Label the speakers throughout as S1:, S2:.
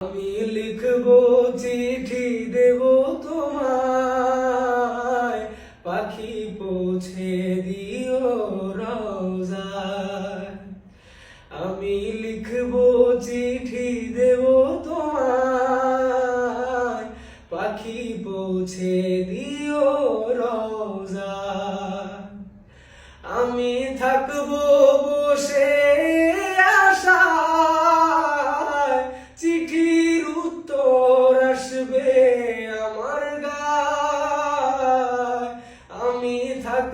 S1: আমি লিখব চিঠি দেব তোমায়। পাখি পৌঁছে দিও রোজায় আমি লিখব চিঠি দেব তোমায়। পাখি পৌঁছে দিও রোজায় আমি থাকব বসে আশায়।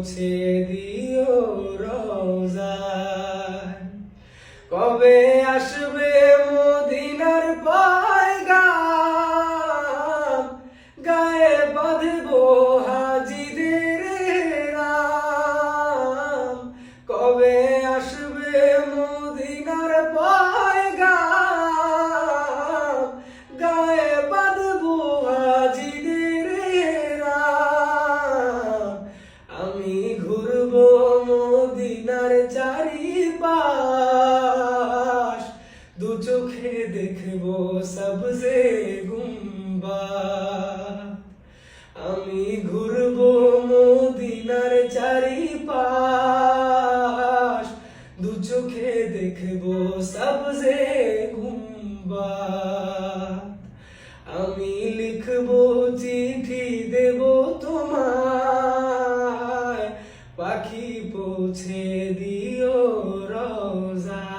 S1: পৌঁছে দেখব সবজে গুম্বা। আমি ঘুরবো মদিনার চারিপাশ। দু চোখে দেখব সবজে গুম্বা। আমি লিখব চিঠি দেব তোমায়। পাখি পৌঁছে দিও রোজায়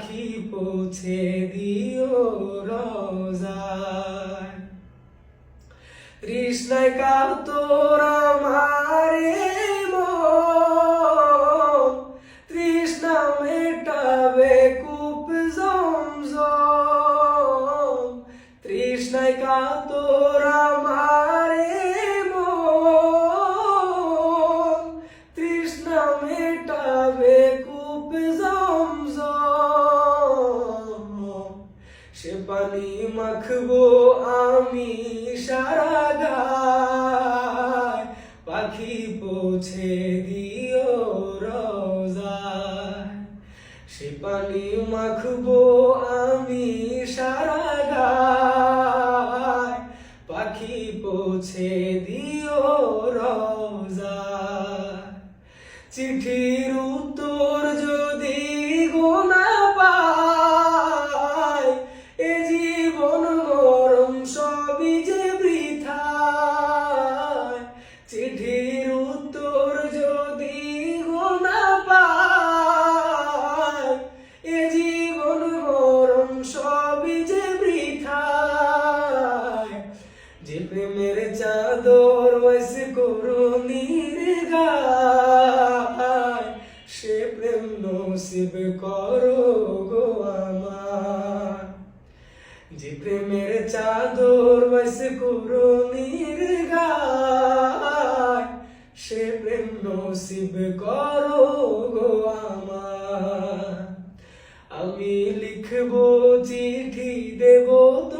S1: পাখি পৌঁছে দিও রোজায়। তৃষ্ণায় কাতর আমারে তৃষ্ণা মেটাবে কূপ জমজম। তৃষ্ণায় কাতর আমারে তৃষ্ণা মেটাবে কূপ জমজম। সে পানি মাখবো আমি সারা গায় পাখি পৌঁছে দিও রোজায় সে পানি মাখবো আমি সারা গায় পাখি পৌঁছে দিও রোজায় চিঠির চাদর বয়স করুণীর গায় সে প্রেম নসিব করো গো আমার। যে প্রেমের চাদর বয়স করুণীর গায় সে প্রেম নসিব করো গো আমার। আমি লিখব চিঠি দেব তোমায়